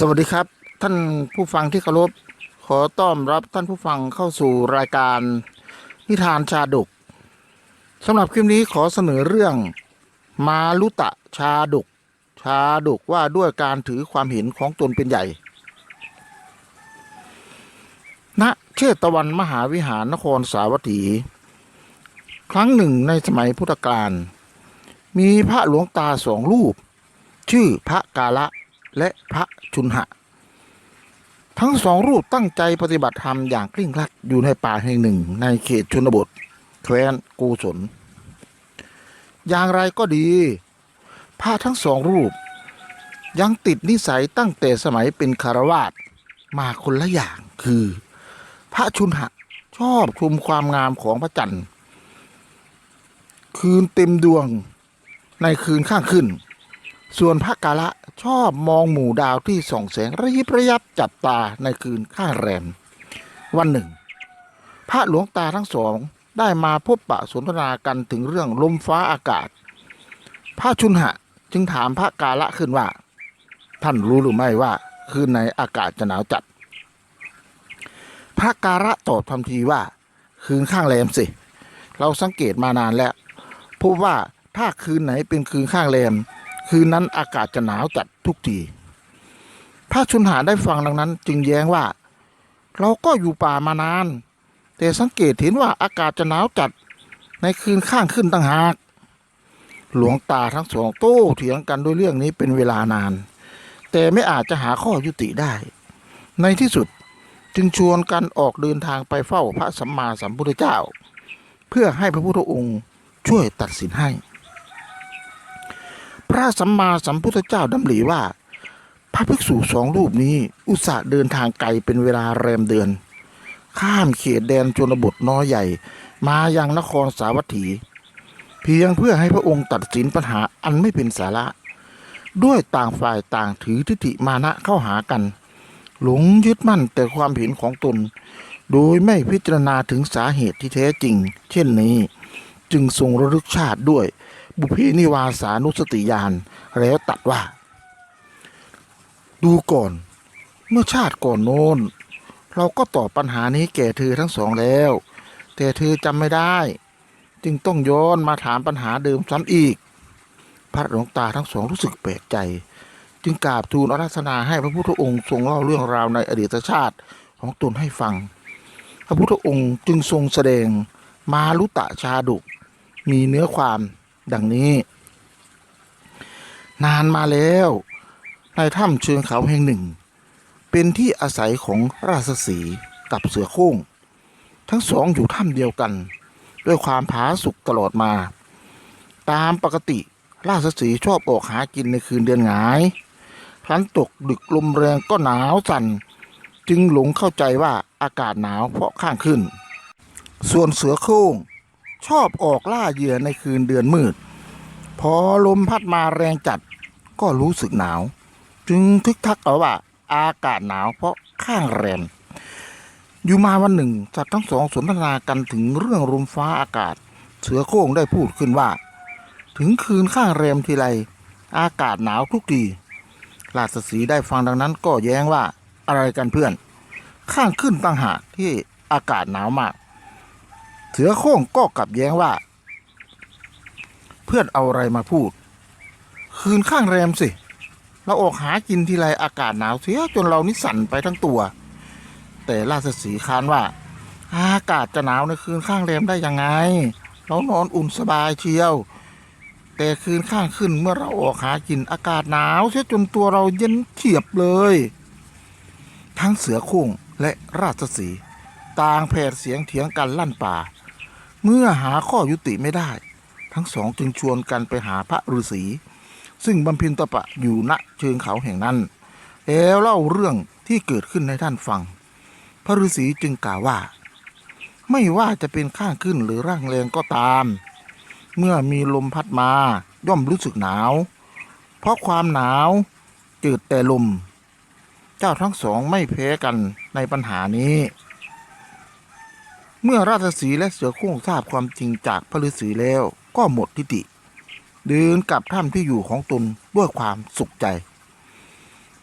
สวัสดีครับ ท่านผู้ฟังที่เคารพขอต้อนรับท่านผู้ฟังเข้าสู่รายการนิทานชาดกสำหรับคลิปนี้ขอเสนอเรื่อง มาลุตะชาดก ชาดกว่าด้วยการถือความเห็นของตนเป็นใหญ่ ณเชตวันมหาวิหารนครสาวัตถี ครั้งหนึ่งในสมัยพุทธกาลมีพระหลวงตาสองรูป ชื่อพระกาละ และพระชุนหะ ทั้งสองรูปตั้งใจปฏิบัติธรรมอย่างเคร่งครัดอยู่ในป่าแห่งหนึ่ง ในเขตชนบทแคว้นกูสนอย่างไรก็ดีพระทั้งสองรูป ยังติดนิสัยตั้งแต่สมัยเป็นคารวาสมาคนละอย่างคือ พระชุนหะชอบชมความงามของพระจันทร์ คืนเต็มดวงในคืนข้างขึ้น ส่วนพระกาละ ชอบมองหมู่ดาวที่ส่องแสงระยิบระยับจับตาในคืนข้างแรม วันหนึ่ง พระหลวงตาทั้งสองได้มาพบปะสนทนากันถึงเรื่องลมฟ้าอากาศ พระชุนหะจึงถามพระกาละขึ้นว่า ท่านรู้หรือไม่ว่า คืนไหนอากาศจะหนาวจัด พระกาละตอบทันทีว่า คืนข้างแรมสิ เราสังเกตมานานแล้วพบว่าถ้าคืนไหนเป็นคืนข้างแรม คืนนั้นอากาศจะหนาวจัดทุกทีพระชุนหาได้ฟังดังนั้น จึงแย้งว่า เราก็อยู่ป่ามานาน แต่สังเกตเห็นว่าอากาศจะหนาวจัดในคืนข้างขึ้นต่างหาก หลวงตาทั้งสองโต้เถียงกันด้วยเรื่องนี้เป็นเวลานาน แต่ไม่อาจจะหาข้อยุติได้ ในที่สุดจึงชวนกันออกเดินทางไปเฝ้าพระสัมมาสัมพุทธเจ้า เพื่อให้พระพุทธองค์ช่วยตัดสินให้ พระสัมมาสัมพุทธเจ้าดำริว่า พระภิกษุสองรูปนี้อุตส่าห์เดินทางไกลเป็นเวลาแรมเดือน ข้ามเขตแดนชนบทน้อยใหญ่ มายังนครสาวัตถี เพียงเพื่อให้พระองค์ตัดสินปัญหาอันไม่เป็นสาระ ด้วยต่างฝ่ายต่างถือทิฏฐิมานะเข้าหากัน หลงยึดมั่นแต่ความเห็นของตน โดยไม่พิจารณาถึงสาเหตุที่แท้จริง เช่นนี้ จึงทรงระลึกชาติด้วย บุพเพนิวาสานุสติญาณแล้วตัดว่า ดูก่อน เมื่อชาติก่อนโน้น เราก็ตอบปัญหานี้แก่เธอทั้งสองแล้ว แต่เธอจำไม่ได้ จึงต้องย้อนมาถามปัญหาเดิมซ้ำอีก พระหลวงตาทั้งสองรู้สึกแปลกใจ จึงกราบทูลอาราธนาให้พระพุทธองค์ทรงเล่าเรื่องราวในอดีตชาติของตนให้ฟัง พระพุทธองค์จึงทรงแสดงมาลุตะชาดกมีเนื้อความ ดังนี้ นานมาแล้วในถ้ำเชิงเขาแห่งหนึ่ง เป็นที่อาศัยของราชสีกับเสือโคร่งทั้งสองอยู่ถ้ำเดียวกัน ด้วยความผาสุกตลอดมา ตามปกติราชสีชอบออกหากินในคืนเดือนหงายพลันตกดึกลมแรงก็หนาวสั่น จึงหลงเข้าใจว่าอากาศหนาวเพราะข้างขึ้น ส่วนเสือโคร่ง ชอบออกล่าเหยื่อในคืนเดือนมืด พอลมพัดมาแรงจัดก็รู้สึกหนาว จึงทึกทักเอาว่า อากาศหนาวเพราะข้างแรมอยู่มาวันหนึ่งสัตว์ทั้งสองสนทนากันถึงเรื่องลมฟ้าอากาศ เสือโคร่งได้พูดขึ้นว่า ถึงคืนข้างแรมทีไรอากาศหนาวทุกทีราชสีได้ฟังดังนั้นก็แย้งว่าอะไรกันเพื่อน ข้างขึ้นต่างหากที่อากาศหนาวมาก เสือโคร่งก็กลับแย้งว่า เพื่อนเอาอะไรมาพูด คืนข้างแรมสิ เราออกหากินทีไรอากาศหนาวเสียจนเรานี่สั่นไปทั้งตัว แต่ราชสีค้านว่า อากาศจะหนาวในคืนข้างแรมได้ยังไง เรานอนอุ่นสบายเชียว แต่คืนข้างขึ้นเมื่อเราออกหากินอากาศหนาวเสียจนตัวเราเย็นเฉียบเลย ทั้งเสือโคร่งและราชสีต่างแผดเสียงเถียงกันลั่นป่า เมื่อหาข้อยุติไม่ได้ ทั้งสองจึงชวนกันไปหาพระฤาษี ซึ่งบำเพ็ญตปะอยู่ณเชิงเขาแห่งนั้น แล้วเล่าเรื่องที่เกิดขึ้นให้ท่านฟัง พระฤาษีจึงกล่าวว่า ไม่ว่าจะเป็นข้างขึ้นหรือร่างแรงก็ตาม เมื่อมีลมพัดมาย่อมรู้สึกหนาว เพราะความหนาวจืดแต่ลม เจ้าทั้งสองไม่แพ้กันในปัญหานี้ เมื่อราชสีและเสือโคร่งทราบความจริงจากพระฤาษีแล้วก็หมดทิฏฐิเดินกลับถ้ำที่อยู่ของตนด้วยความสุขใจ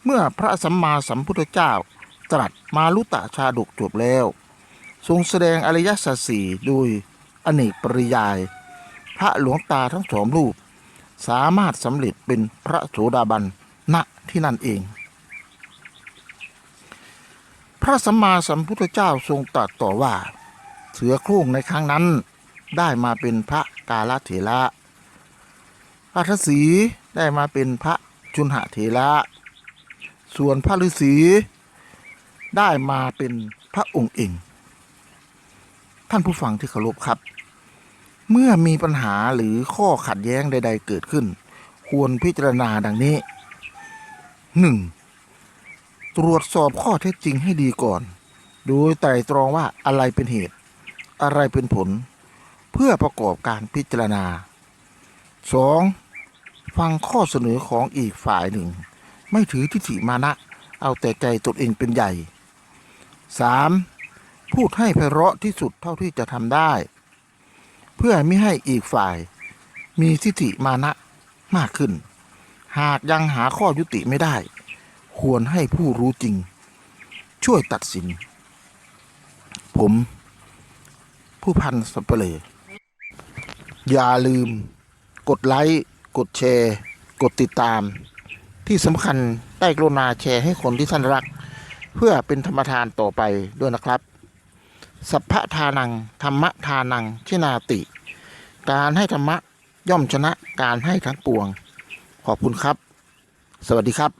เมื่อพระสัมมาสัมพุทธเจ้าตรัสมาลุตะชาดกจบแล้ว ทรงแสดงอริยสัจสี่โดยอเนกปริยาย พระหลวงตาทั้งสองรูป สามารถสำเร็จเป็นพระโสดาบันณที่นั่นเอง พระสัมมาสัมพุทธเจ้าทรงตรัสต่อว่า เสือโคร่งในครั้งนั้น ได้มาเป็นพระกาลเถระพระทศีได้มาเป็นพระจุนหเถระ ส่วนพระฤาษีได้มาเป็นพระองค์เองท่านผู้ฟังที่เคารพครับ เมื่อมีปัญหาหรือข้อขัดแย้งใด ๆ เกิดขึ้น ควรพิจารณาดังนี้ 1. ตรวจสอบข้อเท็จจริงให้ดีก่อน โดยไตร่ตรองว่าอะไรเป็นเหตุ อะไรเป็นผล เพื่อประกอบการพิจารณา 2. ฟังข้อเสนอของอีกฝ่ายหนึ่ง ไม่ถือทิฏฐิมานะ เอาแต่ใจตนเองเป็นใหญ่ 3. พูดให้ไพเราะที่สุดเท่าที่จะทำได้ เพื่อไม่ให้อีกฝ่าย มีทิฏฐิมานะมากขึ้น หากยังหาข้อยุติไม่ได้ ควรให้ผู้รู้จริง ช่วยตัดสิน ผม ผู้พันสัปเหร่อย่าลืม กดไลค์ กดแชร์ กดติดตาม ที่สำคัญได้กรุณาแชร์ให้คนที่ท่านรัก เพื่อเป็นธรรมทานต่อไปด้วยนะครับ สัพพะทานัง ธรรมทานังชินาติ การให้ธรรมะย่อมชนะการให้ทั้งปวง ขอบคุณครับ สวัสดีครับ